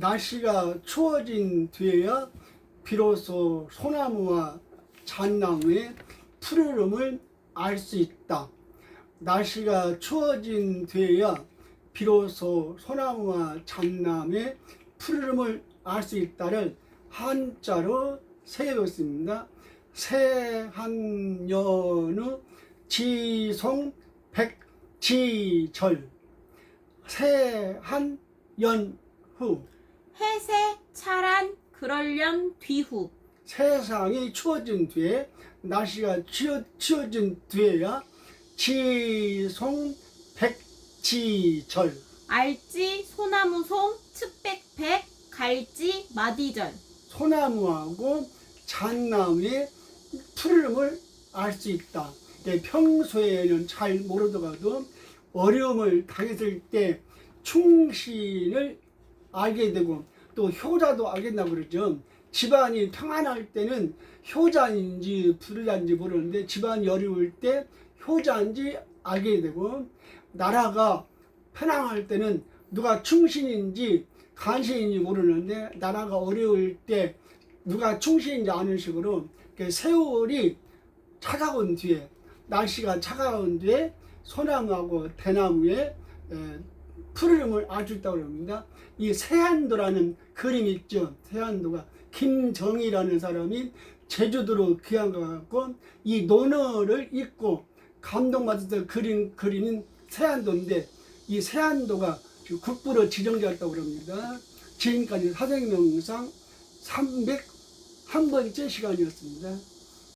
날씨가 추워진 뒤에야 비로소 소나무와 잣나무의 푸르름을 알 수 있다. 날씨가 추워진 뒤에야 비로소 소나무와 잣나무의 푸르름을 알 수 있다를 한자로 새겨뒀습니다. 새한연우 지송 백지절 새한연후 해세 차란 그럴련 뒤후. 세상이 추워진 뒤에 날씨가 추워, 추워진 뒤에야 지송 백지절. 알지 소나무송 측백백 갈지 마디절. 소나무하고 잣나무의 푸름을 알 수 있다. 네, 평소에는 잘 모르다가도 어려움을 당했을 때 충신을 알게 되고 또 효자도 된다고 그러죠. 집안이 평안할 때는 효자인지 불자인지 모르는데 집안이 어려울 때 효자인지 알게 되고 나라가 편안할 때는 누가 충신인지 간신인지 모르는데 나라가 어려울 때 누가 충신인지 아는 식으로 그 세월이 차가운 뒤에 날씨가 차가운 뒤에 소나무하고 대나무에 에, 푸르름을 알수 있다고 합니다. 이 세안도라는 그림 있죠. 세안도가 김정희라는 사람이 제주도로 귀한 것 같고 이 논어를 읽고 감동받아서 그린 그림인 세안도인데 이 세안도가 지금 국부로 지정되었다고 합니다. 지금까지 사생명상 301번째 시간이었습니다.